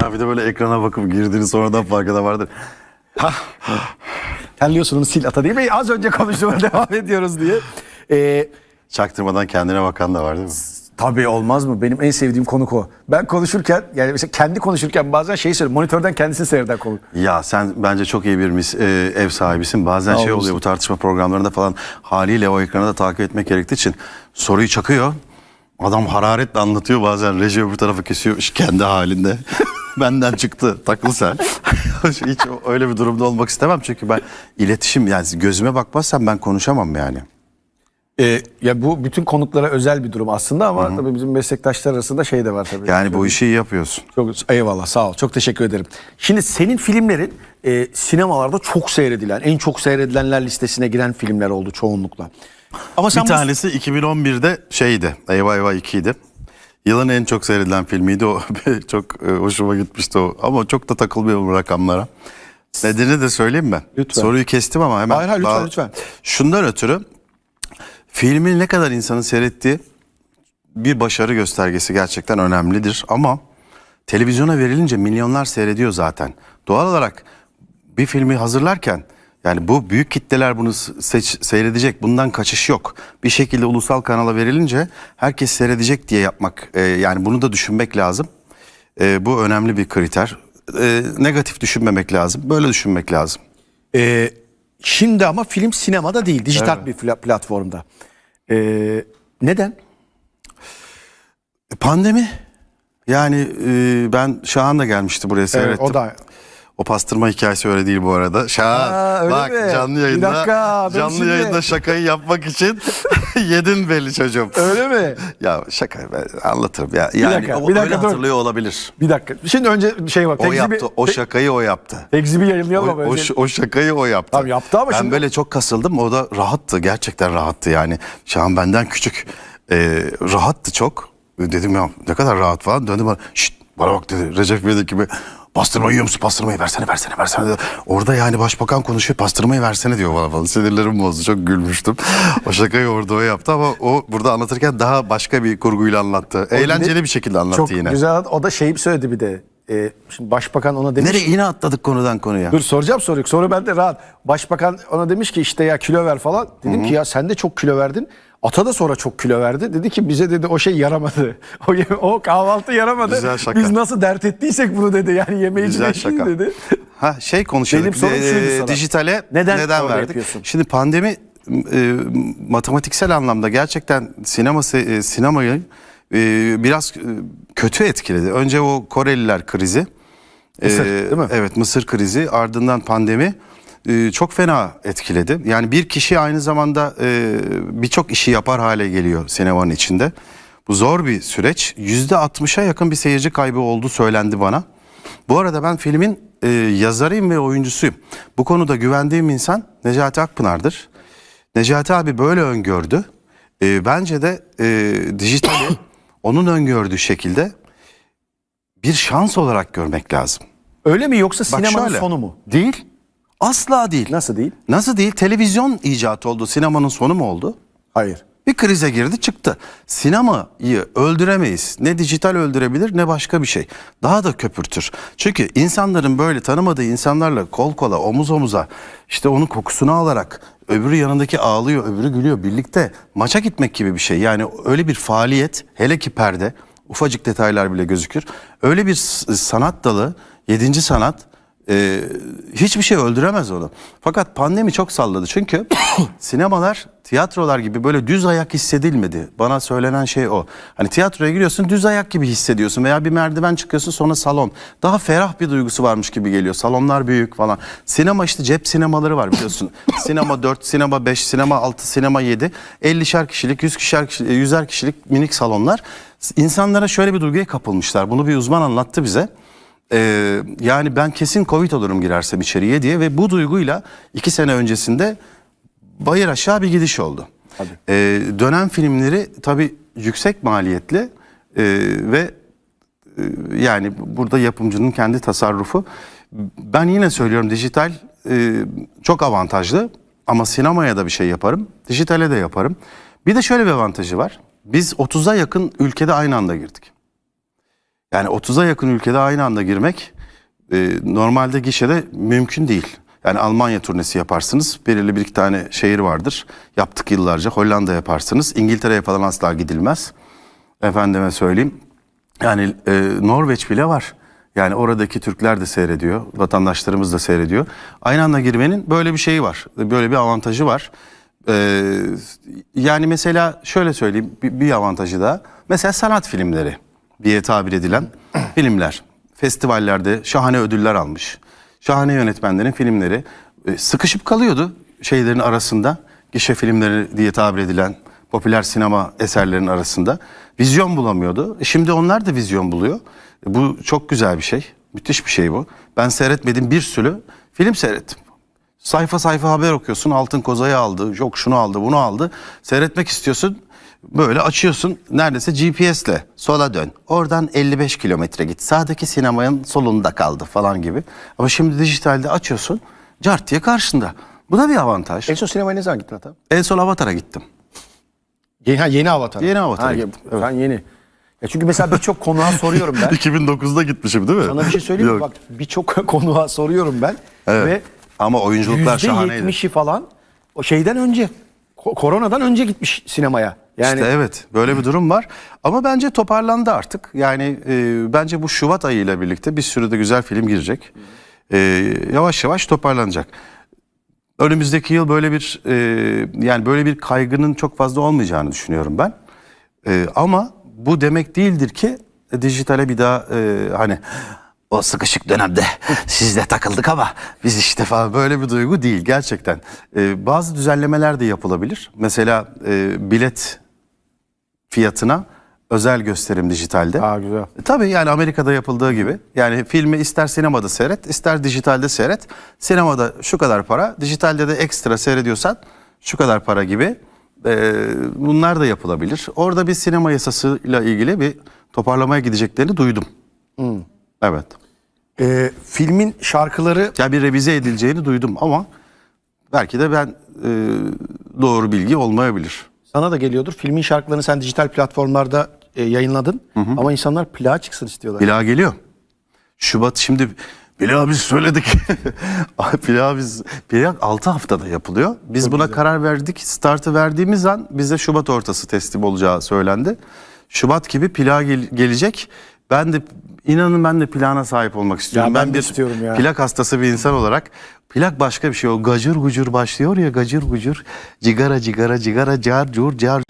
Ha bir de böyle ekrana bakıp girdiğini sonradan farkına vardır. Terliyorsun onu sil ata değil mi? Az önce konuştuğuma devam ediyoruz diye. Ee, Çaktırmadan kendine bakan da var değil mi? tabii olmaz mı? Benim en sevdiğim konuk o. Ben konuşurken yani mesela kendi konuşurken bazen şey söylüyorum. Monitörden kendisini seyreden konuk. Ya sen bence çok iyi bir mis, e, ev sahibisin. Bazen Sağ şey olasın. oluyor bu tartışma programlarında falan haliyle o ekranı da takip etmek gerektiği için soruyu çakıyor. Adam hararetle anlatıyor bazen reji öbür tarafı kesiyor kendi halinde. Benden çıktı takıl sen. Hiç öyle bir durumda olmak istemem çünkü ben iletişim yani gözüme bakmazsam ben konuşamam yani. Ee, ya bu bütün konuklara özel bir durum aslında ama tabii bizim meslektaşlar arasında şey de var tabii. Yani bu işi iyi yapıyorsun. Çok eyvallah sağ ol. Çok teşekkür ederim. Şimdi senin filmlerin e, sinemalarda çok seyredilen, en çok seyredilenler listesine giren filmler oldu çoğunlukla. Ama sen Bir bu- tanesi 2011'de şeydi. Eyvah Eyvah 2'ydi. Yılın en çok seyredilen filmiydi o. çok e, hoşuma gitmişti o. Ama çok da takılmıyorum rakamlara. Nedenini de söyleyeyim mi? Lütfen. Soruyu kestim ama hemen. Hayır, hayır, lütfen, bağ- lütfen. Şundan ötürü filmin ne kadar insanın seyrettiği bir başarı göstergesi gerçekten önemlidir. Ama televizyona verilince milyonlar seyrediyor zaten. Doğal olarak bir filmi hazırlarken yani bu büyük kitleler bunu seç, seyredecek. Bundan kaçış yok. Bir şekilde ulusal kanala verilince herkes seyredecek diye yapmak e, yani bunu da düşünmek lazım. E, bu önemli bir kriter. E, negatif düşünmemek lazım. Böyle düşünmek lazım. E, şimdi ama film sinemada değil, dijital bir pla- platformda. E, neden? Pandemi yani e, ben Şahan da gelmişti buraya seyrettim. o da O pastırma hikayesi öyle değil bu arada. Öyle bak mi? canlı Bir yayında dakika, ben canlı şimdi- yayında şakayı yapmak için yedin belli çocuğum. öyle mi? Ya şaka ben anlatırım ya. Yani dakika, o bir dakika öyle dur. hatırlıyor olabilir. Bir dakika. Şimdi önce şey var. O tekzibi- yaptı. O te- şakayı o yaptı. tekzibi O, yayınlayalım ama o, önce. ş- o şakayı o yaptı. Tamam, yaptı ama ben şimdi- böyle çok kasıldım. O da rahattı. Gerçekten rahattı yani. Şahan benden küçük. Ee, rahattı çok. Dedim ya ne kadar rahat falan. Döndü bana. Şşt bana bak dedi. Recep İvedik gibi. Pastırma yiyor musun? Pastırmayı versene versene versene. Orada yani başbakan konuşuyor. Pastırmayı versene diyor bana falan. Sinirlerim bozdu. Çok gülmüştüm. o şakayı orada o yaptı ama o burada anlatırken daha başka bir kurguyla anlattı. Eğlenceli bir şekilde anlattı Çok yine. güzel. O da şeyi söyledi bir de. E, şimdi başbakan ona demiş. Nereye yine atladık konudan konuya. Dur soracağım soruyu. Soru bende rahat. Başbakan ona demiş ki işte ya kilo ver falan. Dedim ki ya sen de çok kilo verdin. Ata da sonra çok kilo verdi. Dedi ki bize dedi o şey yaramadı. O, ye- o kahvaltı yaramadı. Güzel şaka. Biz nasıl dert ettiysek bunu dedi. Yani yemeği Güzel şaka. dedi. Ha şey konuşalım. Benim sorum şuydu sana. Dijitale Neden neden, verdik? yapıyorsun? Şimdi pandemi e, matematiksel anlamda gerçekten sinema e, sinemayı e, biraz e, kötü etkiledi. Önce o Koreliler krizi. Mısır, E, değil mi? Evet Mısır krizi ardından pandemi e, çok fena etkiledi. Yani bir kişi aynı zamanda e, birçok işi yapar hale geliyor sinemanın içinde. Bu zor bir süreç. Yüzde 60'a yakın bir seyirci kaybı oldu söylendi bana. Bu arada ben filmin e, yazarıyım ve oyuncusuyum. Bu konuda güvendiğim insan Necati Akpınar'dır. Necati abi böyle öngördü. E, bence de e, dijitali onun öngördüğü şekilde bir şans olarak görmek lazım. Öyle mi yoksa sinemanın şöyle, sonu mu? Değil. Asla değil. Nasıl değil? Nasıl değil? Televizyon icat oldu. Sinemanın sonu mu oldu? Hayır. Bir krize girdi çıktı. Sinemayı öldüremeyiz. Ne dijital öldürebilir ne başka bir şey. Daha da köpürtür. Çünkü insanların böyle tanımadığı insanlarla kol kola omuz omuza işte onun kokusunu alarak öbürü yanındaki ağlıyor öbürü gülüyor birlikte maça gitmek gibi bir şey. Yani öyle bir faaliyet hele ki perde ufacık detaylar bile gözükür. Öyle bir sanat dalı yedinci sanat ee, hiçbir şey öldüremez onu. Fakat pandemi çok salladı. Çünkü sinemalar, tiyatrolar gibi böyle düz ayak hissedilmedi. Bana söylenen şey o. Hani tiyatroya giriyorsun düz ayak gibi hissediyorsun veya bir merdiven çıkıyorsun sonra salon. Daha ferah bir duygusu varmış gibi geliyor. Salonlar büyük falan. Sinema işte cep sinemaları var biliyorsun. sinema 4, sinema 5, sinema 6, sinema 7. 50'şer kişilik, 100 kişiler, 100'er kişilik minik salonlar. İnsanlara şöyle bir duyguya kapılmışlar. Bunu bir uzman anlattı bize. Ee, yani ben kesin Covid olurum girersem içeriye diye ve bu duyguyla iki sene öncesinde bayır aşağı bir gidiş oldu. Ee, dönem filmleri tabii yüksek maliyetli e, ve e, yani burada yapımcının kendi tasarrufu. Ben yine söylüyorum dijital e, çok avantajlı ama sinemaya da bir şey yaparım, dijitale de yaparım. Bir de şöyle bir avantajı var. Biz 30'a yakın ülkede aynı anda girdik. Yani 30'a yakın ülkede aynı anda girmek e, normalde gişede mümkün değil. Yani Almanya turnesi yaparsınız. Belirli bir iki tane şehir vardır. Yaptık yıllarca. Hollanda yaparsınız. İngiltere'ye falan asla gidilmez. Efendime söyleyeyim. Yani e, Norveç bile var. Yani oradaki Türkler de seyrediyor. Vatandaşlarımız da seyrediyor. Aynı anda girmenin böyle bir şeyi var. Böyle bir avantajı var. Ee, yani mesela şöyle söyleyeyim bir, bir avantajı da. Mesela sanat filmleri diye tabir edilen filmler. Festivallerde şahane ödüller almış. Şahane yönetmenlerin filmleri e, sıkışıp kalıyordu şeylerin arasında. Gişe filmleri diye tabir edilen popüler sinema eserlerinin arasında. Vizyon bulamıyordu. E, Şimdi onlar da vizyon buluyor. E, Bu çok güzel bir şey. Müthiş bir şey bu. Ben seyretmedim bir sürü film seyrettim. Sayfa sayfa haber okuyorsun. Altın kozayı aldı. Yok şunu aldı bunu aldı. Seyretmek istiyorsun. Böyle açıyorsun. Neredeyse GPS'le sola dön. Oradan 55 kilometre git. Sağdaki sinemanın solunda kaldı falan gibi. Ama şimdi dijitalde açıyorsun. Cart diye karşında. Bu da bir avantaj. En son sinemaya ne zaman gittin Ata? En son Avatar'a gittim. Yeni, ha, yeni Avatar. Yeni Avatar'a gittim, ye- Sen yeni. Ya çünkü mesela birçok konuğa soruyorum ben. 2009'da gitmişim değil mi? Sana bir şey söyleyeyim mi? Bak birçok konuğa soruyorum ben. Evet. Ve Ama oyunculuklar şahaneydi. %70'i falan o şeyden önce ko- koronadan önce gitmiş sinemaya. Yani İşte evet böyle bir durum var ama bence toparlandı artık. Yani e, bence bu Şubat ayıyla birlikte bir sürü de güzel film girecek. E, yavaş yavaş toparlanacak. Önümüzdeki yıl böyle bir e, yani böyle bir kaygının çok fazla olmayacağını düşünüyorum ben. E, ama bu demek değildir ki e, dijitale bir daha e, hani o sıkışık dönemde sizle takıldık ama biz işte falan böyle bir duygu değil gerçekten. E, bazı düzenlemeler de yapılabilir. Mesela e, bilet fiyatına özel gösterim dijitalde. Ha, güzel. E, Tabii yani Amerika'da yapıldığı gibi. Yani filmi ister sinemada seyret, ister dijitalde seyret. Sinemada şu kadar para, dijitalde de ekstra seyrediyorsan şu kadar para gibi. E, bunlar da yapılabilir. Orada bir sinema yasasıyla ilgili bir toparlamaya gideceklerini duydum. Evet. e, filmin şarkıları Ya bir revize edileceğini duydum ama belki de ben e, doğru bilgi olmayabilir. sana da geliyordur. Filmin şarkılarını sen dijital platformlarda e, yayınladın. Ama insanlar plağa çıksın istiyorlar. Plağa geliyor. Şubat şimdi plağı biz söyledik. plağı biz plağı 6 haftada yapılıyor. Biz buna karar verdik. Startı verdiğimiz an bize Şubat ortası teslim olacağı söylendi. Şubat gibi plağı gel- gelecek. Ben de inanın ben de plana sahip olmak istiyorum. ben de bir istiyorum ya. plak hastası bir insan olarak plak başka bir şey o gacır gucur başlıyor ya gacır gucur cigara cigara cigara car cur car